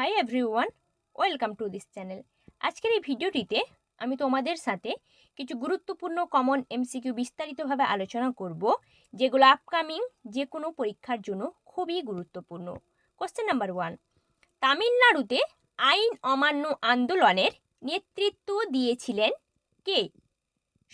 Hi everyone welcome to this channel আজকের এই ভিডিওটিতে আমি তোমাদের সাথে কিছু গুরুত্বপূর্ণ কমন এমসিকিউ বিস্তারিতভাবে আলোচনা করব, যেগুলো আপকামিং যে কোনো পরীক্ষার জন্য খুবই গুরুত্বপূর্ণ। কোশ্চেন নাম্বার ওয়ান তামিলনাড়ুতে আইন অমান্য আন্দোলনের নেতৃত্ব দিয়েছিলেন কে?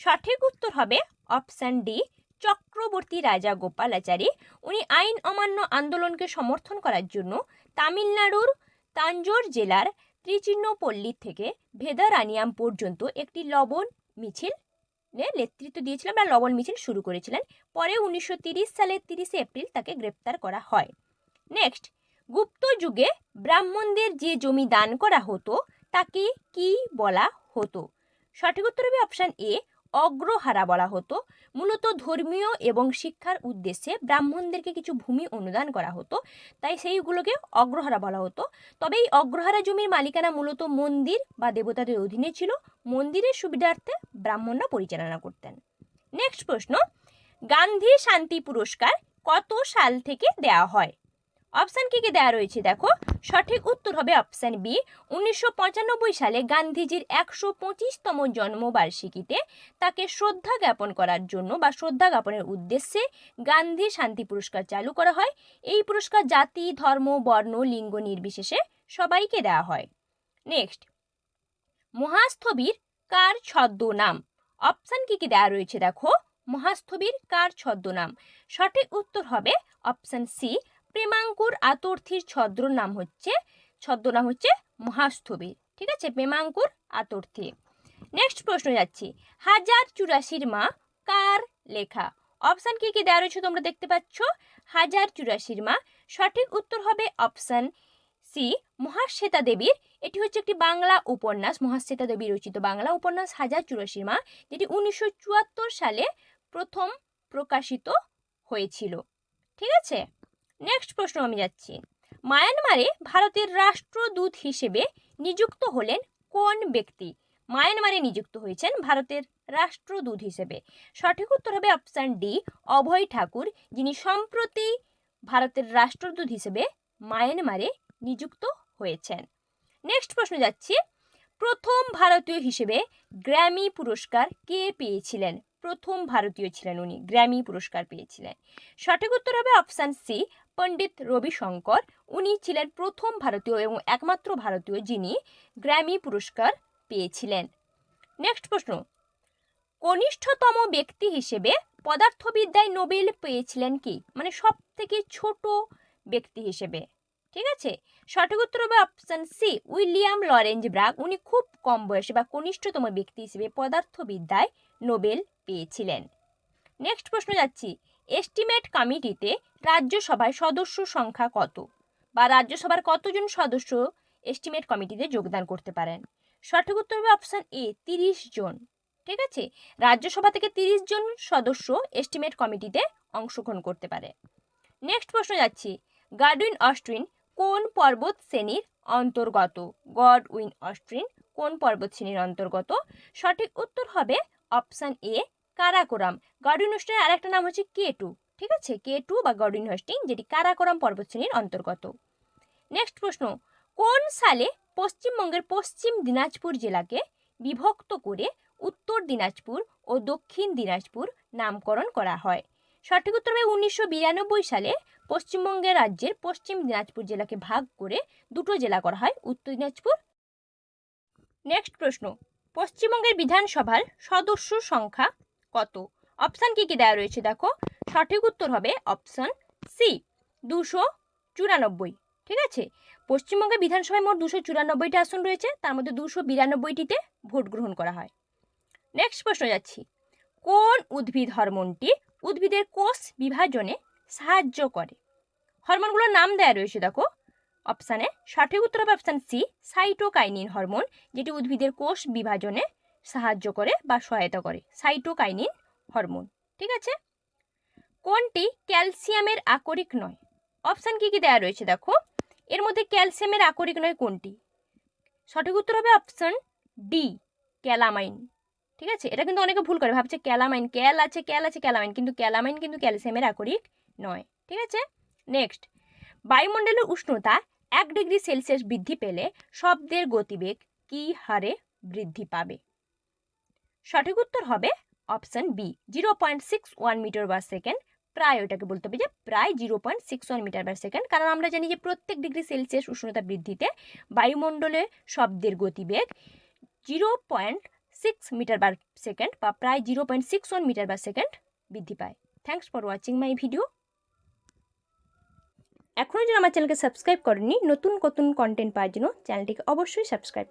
সঠিক উত্তর হবে অপশান ডি চক্রবর্তী রাজা গোপালাচারী। উনি আইন অমান্য আন্দোলনকে সমর্থন করার জন্য তামিলনাড়ুর তাঞ্জোর জেলার ত্রিচিহ্নপল্লী থেকে ভেদারানিয়াম পর্যন্ত একটি লবণ মিছিল নেতৃত্ব দিয়েছিলেন বা লবণ মিছিল শুরু করেছিলেন। পরে উনিশশো সালের তিরিশে এপ্রিল তাকে গ্রেপ্তার করা হয়। নেক্সট, গুপ্ত যুগে ব্রাহ্মণদের যে জমি দান করা হতো, তাকে কি বলা হতো? সঠিক উত্তর হবে অপশান এ অগ্রহারা বলা হতো। মূলত ধর্মীয় এবং শিক্ষার উদ্দেশ্যে ব্রাহ্মণদেরকে কিছু ভূমি অনুদান করা হতো। তাই সেইগুলোকে অগ্রহারা বলা হতো। তবে এই অগ্রহারা জমির মালিকানা মূলত মন্দির বা দেবতাদের অধীনে ছিল। মন্দিরের সুবিধার্থে ব্রাহ্মণরা পরিচালনা করতেন। নেক্সট প্রশ্ন, গান্ধী শান্তি পুরস্কার কত সাল থেকে দেওয়া হয়? অপশান কি কি দেওয়া রয়েছে দেখো? সঠিক উত্তর হবে অপশান বি। উনিশশো পঁচানব্বই সালে গান্ধীজির একশো পঁচিশতম জন্মবার্ষিকীতে তাকে শ্রদ্ধা জ্ঞাপন করার জন্য বা শ্রদ্ধা জ্ঞাপনের উদ্দেশ্যে গান্ধী শান্তি পুরস্কার চালু করা হয়। এই পুরস্কার জাতি, ধর্ম, বর্ণ, লিঙ্গ নির্বিশেষে সবাইকে দেওয়া হয়। নেক্সট। মহাস্থবির কার ছদ্মনাম? অপশান কি কি দেওয়া রয়েছে দেখো? মহাস্থবির কার ছদ্মনাম? সঠিক উত্তর হবে অপশান সি প্রেমাঙ্কুর আতর্থীর ছদ্র নাম হচ্ছে ছদ্মনাম হচ্ছে মহাস্থবির। ঠিক আছে? প্রেমাঙ্কুর আতর্থী। নেক্সট প্রশ্ন যাচ্ছি। হাজার চুরাশির মা কার লেখা? অপশান কি কি দেওয়া রয়েছে তোমরা দেখতে পাচ্ছ? হাজার চুরাশির মা। সঠিক উত্তর হবে অপশান সি মহাশ্বেতা দেবীর। এটি হচ্ছে একটি বাংলা উপন্যাস, মহাশ্বেতা দেবী রচিত বাংলা উপন্যাস, হাজার চুরাশির মা, যেটি উনিশশো চুয়াত্তর সালে প্রথম প্রকাশিত হয়েছিল। ঠিক আছে? নেক্সট প্রশ্ন আমি যাচ্ছি। মায়ানমারে ভারতের রাষ্ট্রদূত হিসেবে নিযুক্ত হলেন কোন ব্যক্তি? মায়ানমারে নিযুক্ত হয়েছেন ভারতের রাষ্ট্রদূত হিসেবে। সঠিক উত্তর হবে অপশান ডি অভয় ঠাকুর, যিনি সম্প্রতি ভারতের রাষ্ট্রদূত হিসেবে মায়ানমারে নিযুক্ত হয়েছেন। নেক্সট প্রশ্ন যাচ্ছি। প্রথম ভারতীয় হিসেবে গ্র্যামি পুরস্কার কে পেয়েছিলেন? প্রথম ভারতীয় ছিলেন উনি গ্র্যামি পুরস্কার পেয়েছিলেন। সঠিক উত্তর হবে অপশান সি পণ্ডিত রবিশঙ্কর, উনি ছিলেন প্রথম ভারতীয় এবং একমাত্র ভারতীয় যিনি গ্র্যামি পুরস্কার পেয়েছিলেন। নেক্সট প্রশ্ন। কনিষ্ঠতম ব্যক্তি হিসেবে পদার্থবিদ্যায় নোবেল পেয়েছিলেন কি? মানে সব থেকে ছোট ব্যক্তি হিসেবে। ঠিক আছে? সঠিক উত্তর হবে option C William Lawrence Bragg. উনি খুব কম বয়সে বা কনিষ্ঠতম ব্যক্তি হিসেবে পদার্থবিদ্যায় নোবেল পেয়েছিলেন। নেক্সট প্রশ্ন যাচ্ছি। এস্টিমেট কমিটিতে রাজ্যসভায় সদস্য সংখ্যা কত? বা রাজ্যসভার কতজন সদস্য এস্টিমেট কমিটিতে যোগদান করতে পারেন? সঠিক উত্তর হবে অপশান এ তিরিশ জন। ঠিক আছে? রাজ্যসভা থেকে তিরিশ জন সদস্য এস্টিমেট কমিটিতে অংশগ্রহণ করতে পারে। নেক্সট প্রশ্ন যাচ্ছি গার্ডউইন অস্ট্রিন কোন পর্বত শ্রেণির অন্তর্গত? গড উইন অস্ট্রিন কোন পর্বত শ্রেণির অন্তর্গত? সঠিক উত্তর হবে অপশান এ কারাকোরাম। গার্ডুইন হোস্টিংয়ের আরেকটা নাম হচ্ছে কে টু, ঠিক আছে? কে টু বা গার্ডুইন হোস্টিং, যেটি কারাকোরাম পর্বত শ্রেণির অন্তর্গত। নেক্সট প্রশ্ন, কোন সালে পশ্চিমবঙ্গের পশ্চিম দিনাজপুর জেলাকে বিভক্ত করে উত্তর দিনাজপুর ও দক্ষিণ দিনাজপুর নামকরণ করা হয়? সঠিক উত্তর হবে উনিশশো বিরানব্বই সালে পশ্চিমবঙ্গের রাজ্যের পশ্চিম দিনাজপুর জেলাকে ভাগ করে দুটো জেলা করা হয়, উত্তর দিনাজপুর। নেক্সট প্রশ্ন, পশ্চিমবঙ্গের বিধানসভার সদস্য সংখ্যা কত? অপশান কি কি দেওয়া রয়েছে দেখো? সঠিক উত্তর হবে অপশান সি দুশো চুরানব্বই। ঠিক আছে? পশ্চিমবঙ্গের বিধানসভায় মোট দুশো চুরানব্বইটা আসন রয়েছে, তার মধ্যে দুশো বিরানব্বইটিতে ভোট গ্রহণ করা হয়। নেক্সট প্রশ্ন যাচ্ছি। কোন উদ্ভিদ হরমোনটি উদ্ভিদের কোষ বিভাজনে সাহায্য করে? হরমোনগুলোর নাম দেওয়া রয়েছে দেখো। অপশানে সঠিক উত্তর হবে অপশান সি সাইটোকাইনিন হরমোন, যেটি উদ্ভিদের কোষ বিভাজনে সাহায্য করে বা সহায়তা করে সাইটোকাইনিন হরমোন ঠিক আছে? কোনটি ক্যালসিয়ামের আকরিক নয়? অপশান কি কি দেওয়া রয়েছে দেখো? এর মধ্যে ক্যালসিয়ামের আকরিক নয় কোনটি? সঠিক উত্তর হবে অপশান ডি ক্যালামাইন ঠিক আছে? এটা কিন্তু অনেকে ভুল করে, ভাবছে ক্যালামাইন ক্যাল আছে ক্যাল আছে ক্যালামাইন কিন্তু ক্যালামাইন কিন্তু ক্যালসিয়ামের আকরিক নয়, ঠিক আছে? নেক্সট বায়ুমণ্ডলের উষ্ণতা এক ডিগ্রি সেলসিয়াস বৃদ্ধি পেলে শব্দের গতিবেগ কী হারে বৃদ্ধি পাবে? সঠিক উত্তর হবে option B zero point six one metre per second প্রায় ওটাকে বলতে হবে যে প্রায় zero point six one metre per second কারণ আমরা জানি যে প্রত্যেক ডিগ্রি সেলসিয়াস উষ্ণতা বৃদ্ধিতে বায়ুমণ্ডলে শব্দের গতিবেগ zero point six metre per second বা প্রায় zero point six one metre per second বৃদ্ধি পায়। Thanks for watching my video এখনও যারা আমার চ্যানেলকে সাবস্ক্রাইব করেনি নতুন নতুন কন্টেন্ট পাওয়ার জন্য চ্যানেলটিকে অবশ্যই সাবস্ক্রাইব